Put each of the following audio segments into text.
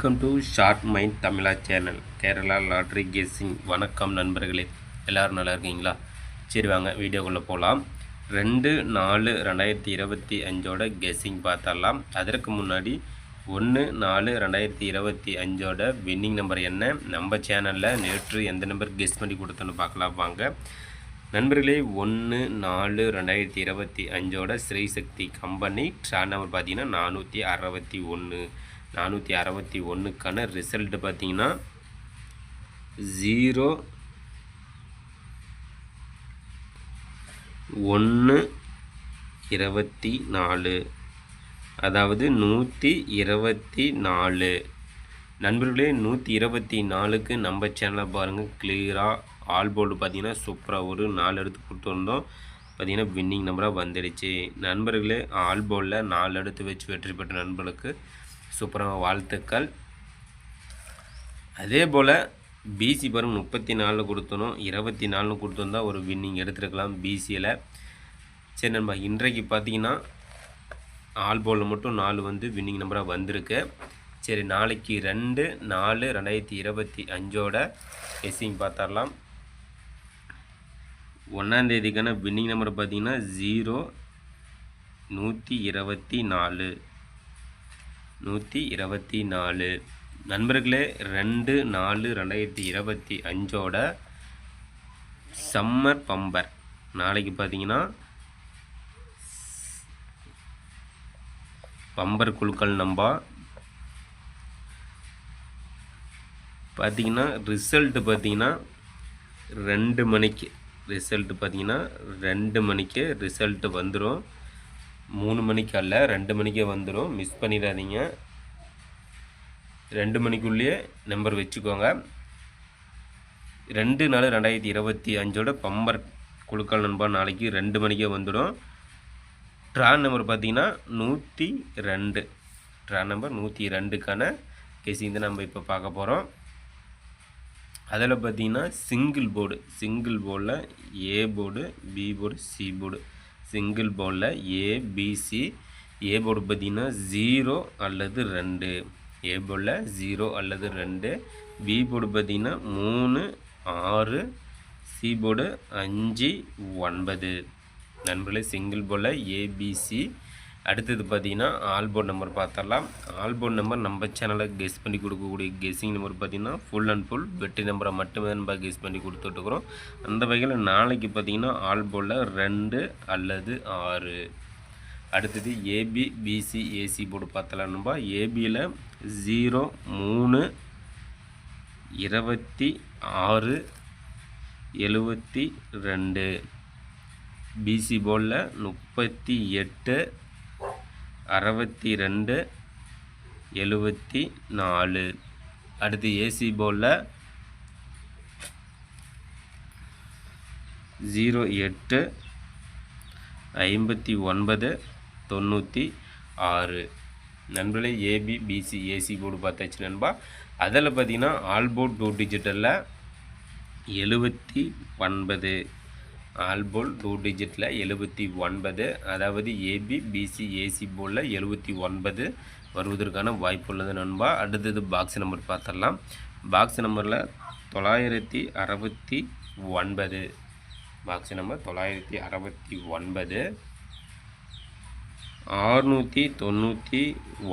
Welcome to short mind Tamizha channel Kerala lottery guessing வணக்கம் நண்பர்களே. எல்லோரும் நல்லா இருக்கீங்களா? சரி வாங்க வீடியோக்குள்ளே போகலாம் ரெண்டு நாலு ரெண்டாயிரத்தி இருபத்தி அஞ்சோட கெஸ்ஸிங் பார்த்தரலாம் அதற்கு முன்னாடி ஒன்று நாலு ரெண்டாயிரத்தி இருபத்தி அஞ்சோட வின்னிங் நம்பர் என்ன? நம்ம சேனலில் நேற்று எந்த நம்பர் கெஸ் பண்ணி கொடுத்தோன்னு பார்க்கலாம் வாங்க. நண்பர்களே ஒன்று நாலு ரெண்டாயிரத்தி இருபத்தி அஞ்சோட ஸ்ரீசக்தி கம்பெனி ட்ரா நம்பர் பார்த்தீங்கன்னா நானூற்றி அறுபத்தி ஒன்று நானூற்றி அறுபத்தி ஒன்றுக்கான ரிசல்ட்டு பார்த்தீங்கன்னா ஜீரோ ஒன்று இருபத்தி நாலு. அதாவது நூற்றி இருபத்தி நாலு. நண்பர்களே நூற்றி இருபத்தி நாலுக்கு நம்ம சேனலை பாருங்கள் கிளியராக ஆல் போர்டு பார்த்தீங்கன்னா சூப்பராக ஒரு நாலு எடுத்து கொடுத்துருந்தோம் பார்த்தீங்கன்னா வின்னிங் நம்பராக வந்துடுச்சு. நண்பர்களே ஆல் போர்டில் நாலு எடுத்து வச்சு வெற்றி பெற்ற நண்பர்களுக்கு சூப்பராக வாழ்த்துக்கள். அதே போல் பிசி பாருங்க முப்பத்தி நாலில் கொடுத்தனும் இருபத்தி நாலுன்னு கொடுத்துருந்தா ஒரு வின்னிங் எடுத்துருக்கலாம் பிசியில் சரி நண்பா இன்றைக்கு பார்த்தீங்கன்னா ஆல் போலில் மட்டும் நாலு வந்து வின்னிங் நம்பராக வந்திருக்கு. சரி நாளைக்கு ரெண்டு நாலு ரெண்டாயிரத்தி இருபத்தி அஞ்சோட எஸ்சிங் பார்த்துடலாம் ஒன்றாந்தேதிக்கான வின்னிங் நம்பர் பார்த்தீங்கன்னா ஜீரோ நூற்றி இருபத்தி நாலு. நூற்றி இருபத்தி நாலு. நண்பர்களே ரெண்டு நாலு ரெண்டாயிரத்தி இருபத்தி அஞ்சோட சம்மர் பம்பர். நாளைக்கு பார்த்தீங்கன்னா பம்பர் குழுக்கள் நம்பா. பார்த்தீங்கன்னா ரிசல்ட்டு பார்த்தீங்கன்னா ரெண்டு மணிக்கு. ரிசல்ட்டு பார்த்தீங்கன்னா ரெண்டு மணிக்கு ரிசல்ட்டு வந்துடும் மூணு மணிக்கு அல்ல ரெண்டு மணிக்கே வந்துடும் மிஸ் பண்ணிடாதீங்க. ரெண்டு மணிக்குள்ளேயே நம்பர் வச்சுக்கோங்க. ரெண்டு நாலு ரெண்டாயிரத்தி இருபத்தி அஞ்சோட பம்பர் குழுக்கள் நண்பா நாளைக்கு ரெண்டு மணிக்கே வந்துடும். ட்ரான் நம்பர் பார்த்தீங்கன்னா நூற்றி ரெண்டு. ட்ரான் நம்பர் நூற்றி ரெண்டுக்கான கேசிங் தான் நம்ம இப்போ பார்க்க போகிறோம் அதில் பார்த்தீங்கன்னா சிங்கிள் போர்டு சிங்கிள் போர்டில் A board B board C board single போர்டில் ஏபிசி ஏ போர்டு பார்த்தீங்கன்னா ஜீரோ அல்லது ரெண்டு. ஏ போர்டில் ஜீரோ அல்லது ரெண்டு. பி போர்டு பார்த்தீங்கன்னா மூணு ஆறு. சி போர்டு அஞ்சு ஒன்பது. நண்பர்களே சிங்கிள் போல் ஏபிசி அடுத்தது பார்த்தீங்கன்னா ஆல்போர்ட் நம்பர் பார்த்துடலாம். ஆல்போர்ட் நம்பர் நம்ம சேனலில் கெஸ் பண்ணி கொடுக்கக்கூடிய கெஸ்ஸிங் நம்பர் பார்த்தீங்கன்னா ஃபுல் அண்ட் ஃபுல் வெற்றி நம்பரை மட்டுமே நம்ம கெஸ் பண்ணி கொடுத்துட்ருக்குறோம் அந்த வகையில் நாளைக்கு பார்த்தீங்கன்னா ஆல்போர்டில் ரெண்டு அல்லது ஆறு. அடுத்தது ஏபி பிசி ஏசி போர்டு பார்த்தலாம் நம்ம ஏபியில் ஜீரோ மூணு இருபத்தி ஆறு எழுபத்தி ரெண்டு. பிசி போர்டில் முப்பத்தி எட்டு அறுபத்தி ரெண்டு எழுபத்தி நாலு அடுத்து ஏசி போலில் ஜீரோ எட்டு ஐம்பத்தி ஒன்பது தொண்ணூற்றி ஆறு. நண்பர்களே ஏபி பிசி ஏசி போர்டு பார்த்தாச்சு நண்பா. அதில் பார்த்தீங்கன்னா ஆல்போர்ட் டூ டிஜிட்டலில் எழுபத்தி ஒன்பது. ஆல்போல் டூ டிஜிட்டில் எழுபத்தி ஒன்பது அதாவது ஏபி பிசி ஏசி போலில் எழுபத்தி ஒன்பது வருவதற்கான வாய்ப்பு உள்ளது நண்பா. அடுத்தது பாக்ஸ் நம்பர் பார்த்துடலாம். பாக்ஸ் நம்பரில் தொள்ளாயிரத்தி அறுபத்தி ஒன்பது. பாக்ஸ் நம்பர் தொள்ளாயிரத்தி அறுபத்தி ஒன்பது. ஆறுநூற்றி தொண்ணூற்றி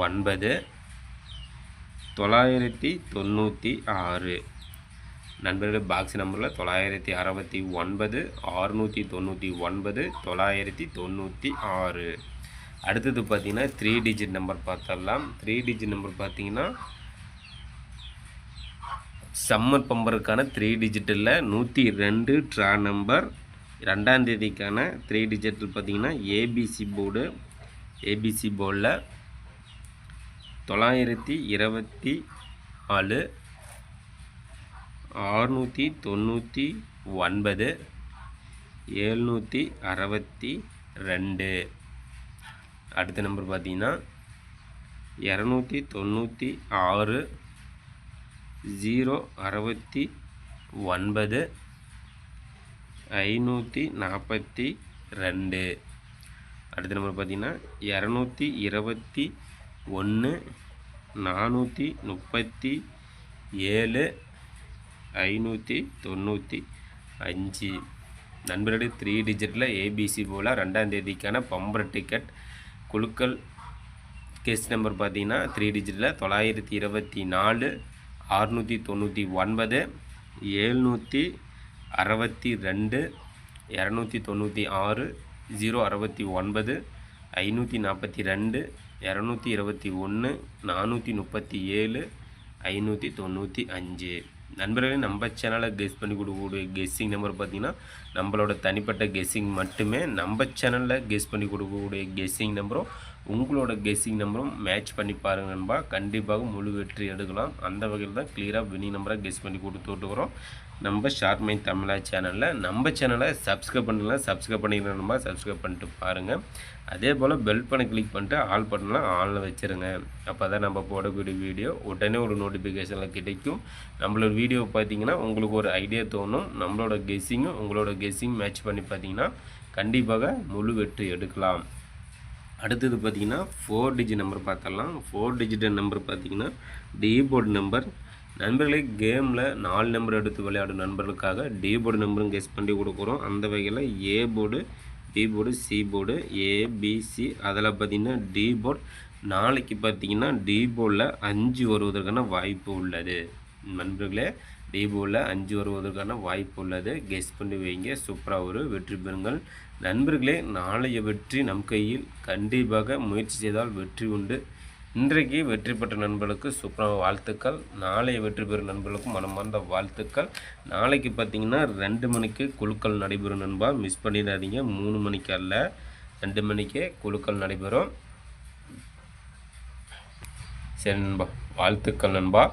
ஒன்பது. தொள்ளாயிரத்தி தொண்ணூற்றி ஆறு. நண்பர்கள் பாக்ஸ் நம்பரில் தொள்ளாயிரத்தி அறுபத்தி ஒன்பது ஆறுநூற்றி தொண்ணூற்றி ஒன்பது தொள்ளாயிரத்தி தொண்ணூற்றி ஆறு. அடுத்தது பார்த்திங்கன்னா த்ரீ டிஜிட் நம்பர் பார்த்தரலாம் த்ரீ டிஜிட் நம்பர் பார்த்தீங்கன்னா சம்மர் பம்பருக்கான த்ரீ டிஜிட்டில் நூற்றி ரெண்டு ட்ரா நம்பர் ரெண்டாம் தேதிக்கான த்ரீ டிஜிட்டில் பார்த்தீங்கன்னா ஏபிசி போர்டு ஏபிசி போர்டில் தொள்ளாயிரத்தி இருபத்தி நாலு. ஆறுநூற்றி தொண்ணூற்றி ஒன்பது ஏழ்நூற்றி அறுபத்தி ரெண்டு. அடுத்த நம்பர் பார்த்தீங்கன்னா இரநூத்தி தொண்ணூற்றி ஆறு ஜீரோ அறுபத்தி ஒன்பது ஐநூற்றி நாற்பத்தி ரெண்டு. அடுத்த நம்பர் பார்த்தீங்கன்னா இரநூத்தி இருபத்தி ஒன்று நானூற்றி முப்பத்தி ஏழு ஐநூற்றி தொண்ணூற்றி அஞ்சு. நண்பர்களே த்ரீ டிஜிட்டில் ஏபிசி போல் ரெண்டாம் தேதிக்கான பம்பர் டிக்கெட் குழுக்கள் கேஸ் நம்பர் பார்த்தீங்கன்னா த்ரீ டிஜிட்டில் தொள்ளாயிரத்தி இருபத்தி நாலு அறுநூற்றி தொண்ணூற்றி ஒன்பது ஏழ்நூற்றி அறுபத்தி ரெண்டு இரநூத்தி தொண்ணூற்றி ஆறு ஜீரோ அறுபத்தி ஒன்பது ஐநூற்றி நாற்பத்தி ரெண்டு இரநூத்தி இருபத்தி ஒன்று நானூற்றி முப்பத்தி ஏழு ஐநூற்றி தொண்ணூற்றி அஞ்சு. நண்பர்களே நம்ம சேனலை கெஸ் பண்ணி கொடுக்கக்கூடிய கெஸ்ஸிங் நம்பர் பார்த்தீங்கன்னா நம்மளோட தனிப்பட்ட கெஸ்ஸிங் மட்டுமே நம்ம சேனலில் கெஸ் பண்ணி கொடுக்கக்கூடிய கெஸ்ஸிங் நம்பரும் உங்களோட கெஸ்ஸிங் நம்பரும் மேட்ச் பண்ணி பாருங்க நண்பா. கண்டிப்பாக முழு வெற்றி எடுக்கலாம். அந்த வகையில் தான் கிளியராக வினி நம்பராக கெஸ் பண்ணி கொடுத்து விட்டுக்கிறோம் நம்ம ஷார்ட் மைண்ட் தமிழா சேனலில் நம்ம சேனலை சப்ஸ்கிரைப் பண்ணலாம் சப்ஸ்கிரைப் பண்ணிக்கிறோம்பா சப்ஸ்கிரைப் பண்ணிட்டு பாருங்கள் அதே போல் பெல் பண்ண கிளிக் பண்ணிட்டு ஆல் பட்டன்லாம் ஆனில் வச்சுருங்க. அப்போ தான் நம்ம போடக்கூடிய வீடியோ உடனே ஒரு நோட்டிஃபிகேஷனில் கிடைக்கும். நம்மளோட வீடியோ பார்த்தீங்கன்னா உங்களுக்கு ஒரு ஐடியா தோணும். நம்மளோட கெஸ்ஸிங்கும் உங்களோட கெஸ்ஸிங் மேட்ச் பண்ணி பார்த்தீங்கன்னா கண்டிப்பாக முழு வெற்றி எடுக்கலாம். அடுத்தது பார்த்தீங்கன்னா ஃபோர் டிஜிட் நம்பர் பார்த்தரலாம் ஃபோர் டிஜிட் நம்பர் பார்த்தீங்கன்னா டீபோர்டு நம்பர் நண்பர்களே கேமில் நாலு நம்பர் எடுத்து விளையாடும் நண்பர்களுக்காக டி போர்டு நம்பரும் கெஸ் பண்ணி கொடுக்குறோம். அந்த வகையில் A board B board C board ABC அதில் பார்த்தீங்கன்னா டி போர்டு நாளைக்கு பார்த்தீங்கன்னா டி போர்டில் அஞ்சு வருவதற்கான வாய்ப்பு உள்ளது. நண்பர்களே டி போர்டில் அஞ்சு வருவதற்கான வாய்ப்பு உள்ளது. கெஸ் பண்ணி வைங்க. சூப்பராக ஒரு வெற்றி பெறுங்கள். நண்பர்களே நாளைய வெற்றி நம் கையில் கண்டிப்பாக முயற்சி செய்தால் வெற்றி உண்டு. இன்றைக்கு வெற்றி பெற்ற நண்பர்களுக்கு சூப்பராக வாழ்த்துக்கள். நாளைய வெற்றி பெறும் நண்பர்களுக்கும் மனமார்ந்த வாழ்த்துக்கள். நாளைக்கு பார்த்தீங்கன்னா ரெண்டு மணிக்கு குழுக்கள் நடைபெறும் நண்பா. மிஸ் பண்ணிடாதீங்க. மூணு மணிக்கு அல்ல ரெண்டு மணிக்கே குழுக்கள் நடைபெறும். சரி நண்பா வாழ்த்துக்கள் நண்பா.